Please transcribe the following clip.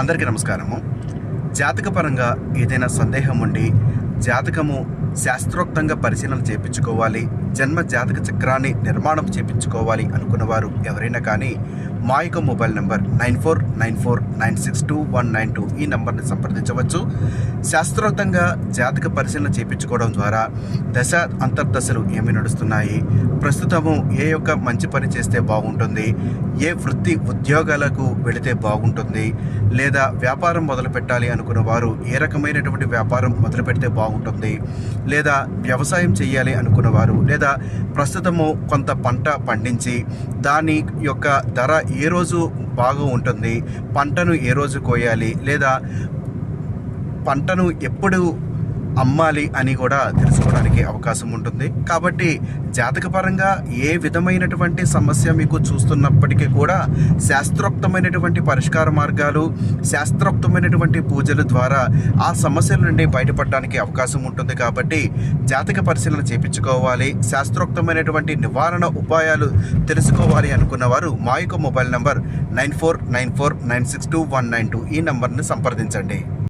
అందరికీ నమస్కారము. జాతకపరంగా ఏదైనా సందేహం ఉండి జాతకము శాస్త్రోక్తంగా పరిశీలన చేయించుకోవాలి జన్మ జాతక చక్రాన్ని నిర్మాణం చేయించుకోవాలి అనుకున్నవారు ఎవరైనా కానీ మా యొక్క mobile number nine four nine four nine six two one nine two ఈ నెంబర్ని సంప్రదించవచ్చు. శాస్త్రోక్తంగా జాతక పరిశీలన చేయించుకోవడం ద్వారా దశ అంతర్దశలు ఏమి నడుస్తున్నాయి? ప్రస్తుతము ఏ యొక్క మంచి పని చేస్తే బాగుంటుంది? ఏ వృత్తి ఉద్యోగాలకు వెళితే బాగుంటుంది? లేదా వ్యాపారం మొదలు పెట్టాలి అనుకున్న వారు ఏ రకమైనటువంటి వ్యాపారం మొదలు పెడితే బాగుంటుంది? లేదా వ్యవసాయం చేయాలి అనుకున్న వారు లేదా ప్రస్తుతము కొంత పంట పండించి దాని యొక్క ధర ఏ రోజు బాగా ఉంటుంది? పంటను ఏ రోజు కోయాలి? లేదా పంటను ఎప్పుడు అమ్మాలి అని కూడా తెలుసుకోవడానికి అవకాశం ఉంటుంది. కాబట్టి జాతకపరంగా ఏ విధమైనటువంటి సమస్య మీకు చూస్తున్నప్పటికీ కూడా శాస్త్రోక్తమైనటువంటి పరిష్కార మార్గాలు శాస్త్రోక్తమైనటువంటి పూజల ద్వారా ఆ సమస్యల నుండి బయటపడడానికి అవకాశం ఉంటుంది. కాబట్టి జాతక పరిశీలన చేపించుకోవాలి. శాస్త్రోక్తమైనటువంటి నివారణ ఉపాయాలు తెలుసుకోవాలి అనుకున్న వారు మా యొక్క mobile number nine four nine four nine six two one nine two ఈ నంబర్ని సంప్రదించండి.